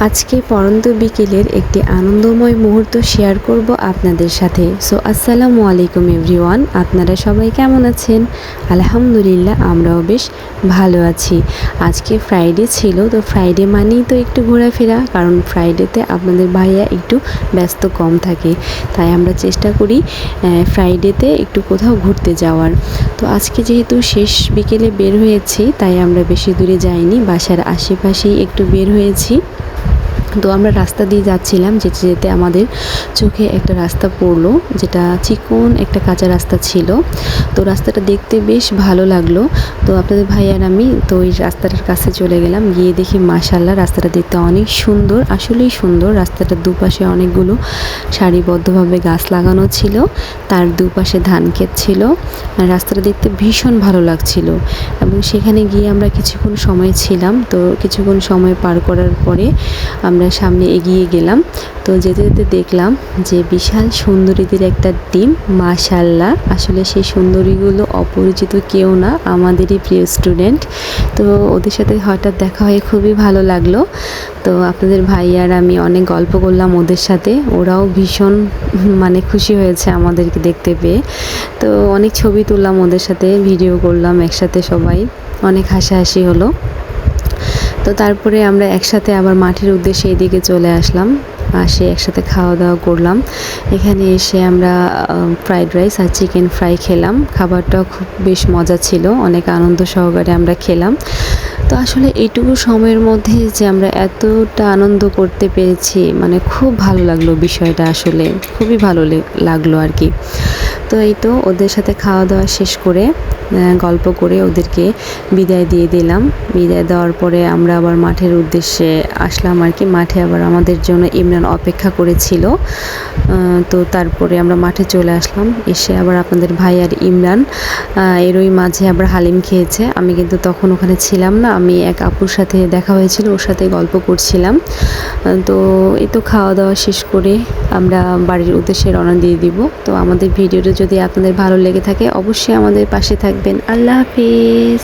আজকে পরন্ত বিকেলের একটি আনন্দময় মুহূর্ত শেয়ার করব আপনাদের সাথে। সো আসসালামু আলাইকুম এভরিওয়ান আপনারা সবাই কেমন আছেন? আলহামদুলিল্লাহ, আমরাও বেশ ভালো আছি। আজকে ফ্রাইডে ছিল, তো ফ্রাইডে মানেই তো একটু ঘোরাফেরা, কারণ ফ্রাইডেতে আপনাদের ভাইয়া একটু ব্যস্ত কম থাকে। তাই আমরা চেষ্টা করি ফ্রাইডেতে একটু কোথাও ঘুরতে যাওয়ার। তো আজকে যেহেতু শেষ বিকেলে বের হয়েছি, তাই আমরা বেশি দূরে যাইনি, বাসার আশেপাশেই একটু বের হয়েছি। তো আমরা রাস্তা দিয়ে যাচ্ছিলাম, যেতে যেতে আমাদের চোখে একটা রাস্তা পড়ল, যেটা চিকন একটা কাঁচা রাস্তা ছিল। তো রাস্তাটা দেখতে বেশ ভালো লাগল। তো আপনাদের ভাই আর আমি, তো ওই রাস্তাটার কাছে চলে গেলাম। গিয়ে দেখি মাশাল্লাহ রাস্তাটা দেখতে অনেক সুন্দর। আসলেই সুন্দর। রাস্তাটার দুপাশে অনেকগুলো সারিবদ্ধভাবে গাছ লাগানো ছিল। তার দুপাশে ধান ক্ষেত ছিল। আর রাস্তাটা দেখতে ভীষণ ভালো লাগছিল। এবং সেখানে গিয়ে আমরা কিছুক্ষণ সময় ছিলাম। তো কিছুক্ষণ সময় পার করার পরে আমরা সামনে এগিয়ে গেলাম। তো যেতে যেতে দেখলাম যে বিশাল সুন্দরীদের একটা টিম মাশাল্লাহ আসলে সেই সুন্দরীগুলো অপরিচিত কেউ না, আমাদেরই প্রিয় স্টুডেন্ট। তো ওদের সাথে হঠাৎ দেখা হয়ে খুবই ভালো লাগল। তো আপনাদের ভাই আর আমি অনেক গল্প করলাম ওদের সাথে। ওরাও ভীষণ মানে খুশি হয়েছে আমাদেরকে দেখতে পেয়ে। তো অনেক ছবি তুললাম ওদের সাথে, ভিডিও করলাম একসাথে সবাই। অনেক হাসাহাসি হলো। তো তারপরে আমরা একসাথে আবার মাঠের উদ্দেশ্যে এদিকে চলে আসলাম। আসে একসাথে খাওয়া দাওয়া করলাম। এখানে এসে আমরা ফ্রাইড রাইস আর চিকেন ফ্রাই খেলাম। খাবারটাও খুব বেশ মজা ছিল। অনেক আনন্দ সহকারে আমরা খেলাম। তো আসলে এইটুকু সময়ের মধ্যে যে আমরা এতটা আনন্দ করতে পেরেছি মানে খুব ভালো লাগল বিষয়টা আসলে। খুবই ভালো লাগল আর কি। তো এই তো, ওদের সাথে খাওয়া দাওয়া শেষ করে গল্প করে ওদেরকে বিদায় দিয়ে দিলাম। বিদায় দেওয়ার পরে আমরা আবার মাঠের উদ্দেশ্যে আসলাম আর কি। মাঠে আবার আমাদের জন্য ইমরান অপেক্ষা করেছিল। তো তারপরে আমরা মাঠে চলে আসলাম। এসে আবার আপনাদের ভাই আর ইমরান এরই মাঝে আবার হালিম খেয়েছে। আমি কিন্তু তখন ওখানে ছিলাম না। আমি এক আপুর সাথে দেখা হয়েছিল, ওর সাথে গল্প করছিলাম। তো এই তো খাওয়া দাওয়া শেষ করে আমরা বাড়ির উদ্দেশ্যে রওনা দিয়ে দিব। তো আমাদের ভিডিওটা যদি আপনাদের ভালো লেগে থাকে, অবশ্যই আমাদের পাশে থাকবেন। আল্লাহ হাফিজ।